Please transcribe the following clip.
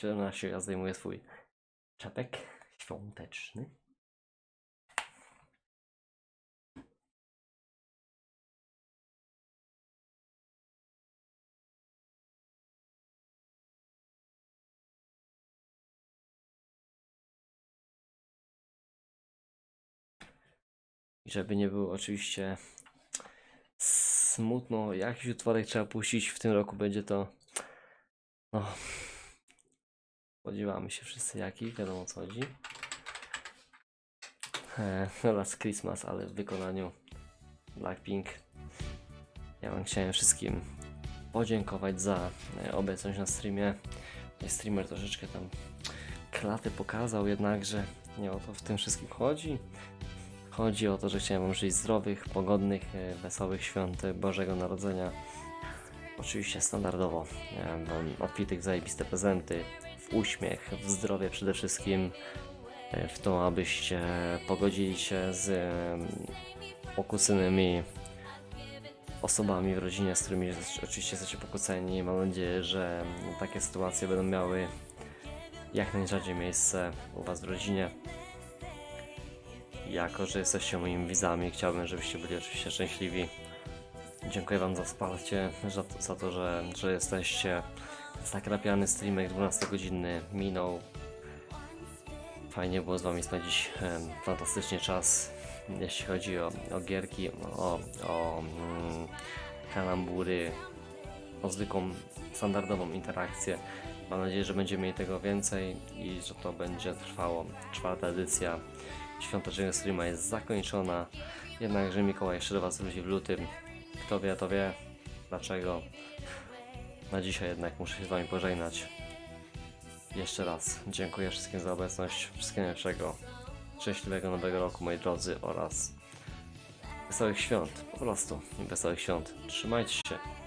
17 ja zdejmuję swój czepek świąteczny. I żeby nie było oczywiście smutno, jakiś utworek trzeba puścić w tym roku będzie to no spodziewamy się wszyscy jaki, wiadomo o co chodzi. E, Last Christmas, ale w wykonaniu Blackpink. Ja wam chciałem wszystkim podziękować za e, obecność na streamie. Streamer troszeczkę tam klaty pokazał, jednakże nie o to w tym wszystkim chodzi. Chodzi o to, że chciałem Wam żyć zdrowych, pogodnych, e, wesołych świąt Bożego Narodzenia. Oczywiście standardowo. Miałem Wam obfitych, zajebiste prezenty, uśmiech, w zdrowie przede wszystkim, e, w to, abyście pogodzili się z pokłóconymi osobami w rodzinie, z którymi oczywiście jesteście pokłóceni. Mam nadzieję, że takie sytuacje będą miały jak najrzadziej miejsce u Was w rodzinie. Jako, że jesteście moimi widzami, chciałbym, żebyście byli oczywiście szczęśliwi. Dziękuję Wam za wsparcie, za, za to, że, że jesteście. Zakrapiany streamek 12 godzinny minął. Fajnie było z Wami spędzić em, fantastycznie czas, jeśli chodzi o, o gierki, o, o mm, kalambury, o zwykłą, standardową interakcję. Mam nadzieję, że będziemy mieli tego więcej i że to będzie trwało. Czwarta edycja świątecznego streama jest zakończona. Jednakże Mikołaj jeszcze do Was wróci w lutym. Kto wie, to wie. Dlaczego? Na dzisiaj jednak muszę się z Wami pożegnać. Jeszcze raz dziękuję wszystkim za obecność. Wszystkiego najlepszego. Szczęśliwego nowego roku, moi drodzy, oraz wesołych świąt. Po prostu wesołych świąt. Trzymajcie się.